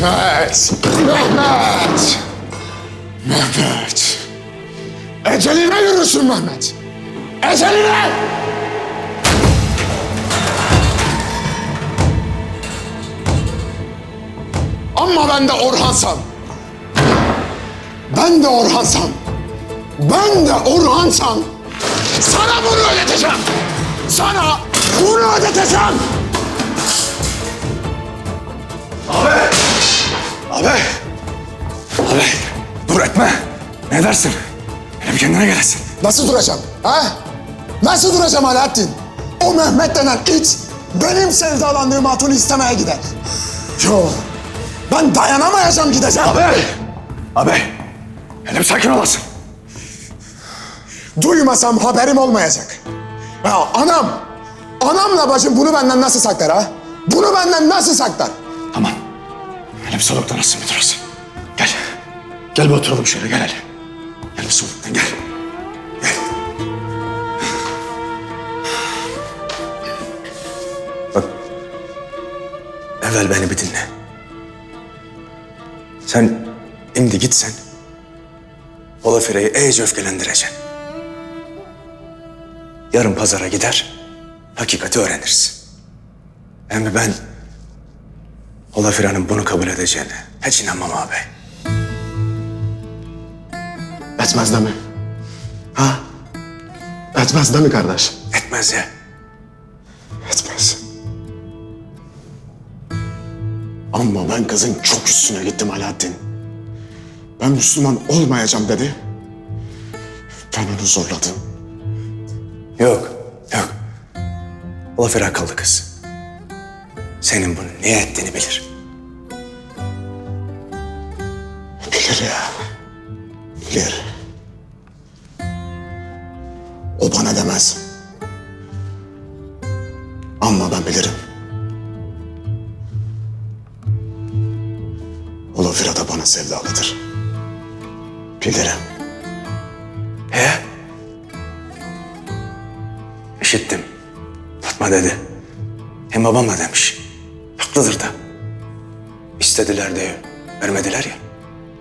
Mehmet! Mehmet! Mehmet! Eceline yürürsün Mehmet! Eceline! Ama ben de Orhansam. Ben de Orhansam. Ben de Orhansam. Sana bunu ödeteceğim. Sana bunu ödeteceğim. Abi! Abi! Abi! Dur etme! Ne dersin? Hele bir kendine gelesin. Nasıl duracağım? Ha? Nasıl duracağım Alaaddin? O Mehmet denen it benim sevdalandığım hatunu istemeye gider. Yo, ben dayanamayacağım gideceğim. Abi! Abi! Hele bir sakin olasın. Duymasam haberim olmayacak. Ya anam, anamla bacım bunu benden nasıl saklar ha? Bunu benden nasıl saklar? Tamam. Hele bir soluktan alsın bir durasın. Gel. Gel bir oturalım şöyle gel hele. Gel bir soluktan gel. Gel. Bak. Evvel beni bir dinle. Sen şimdi gitsen. Ola Fire'yi iyice öfkelendireceksin. Yarın pazara gider. Hakikati öğrenirsin. Hem ben Ola Firan'ın bunu kabul edeceğine hiç inanmam abi. Etmez de mi? Ha? Etmez de mi kardeş? Etmez ya. Etmez. Ama ben kızın çok üstüne gittim Alaaddin. Ben Müslüman olmayacağım dedi. Ben onu zorladım. Yok, yok. Ola Firan kaldı kız. Senin bunu niye ettiğini bilir. Bilir ya. Bilir. O bana demez. Ama ben bilirim. Olafira da bana sevdalıdır. Bilirim. He? İşittim. Fatma dedi. Hem babam da demiş. Haklıdır da. İstediler diye vermediler ya.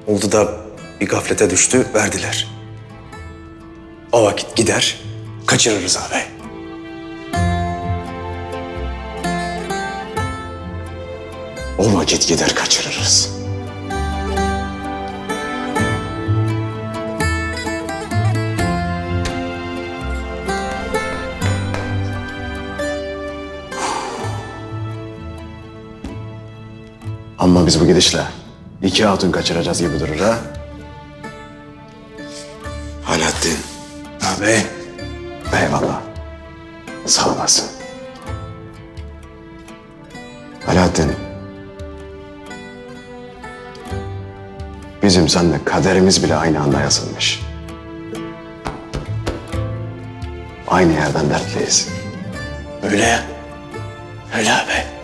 Oldu da bir gaflete düştü, verdiler. O vakit gider, kaçırırız abi. O vakit gider kaçırırız. Ama biz bu gidişle iki hatun kaçıracağız gibi durur ha. Alaaddin. Abi, Eyvallah. Sağ olasın. Alaaddin. Bizim seninle kaderimiz bile aynı anda yazılmış. Aynı yerden dertliyiz. öyle ya. Öyle abi.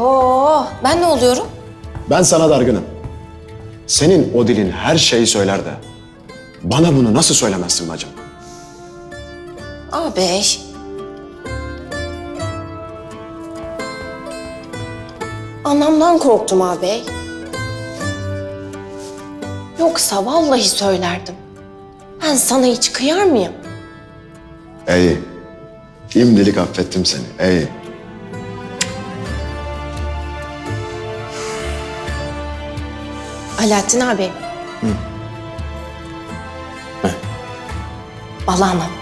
Oho, ben ne oluyorum? Ben sana dargınım. Senin o dilin her şeyi söyler de bana bunu nasıl söylemezsin bacım? Ağabey. Anamdan korktum ağabey. Yoksa vallahi söylerdim. Ben sana hiç kıyar mıyım? İyi. İmdilik affettim seni. İyi. Alaaddin ağabey. Bala anam.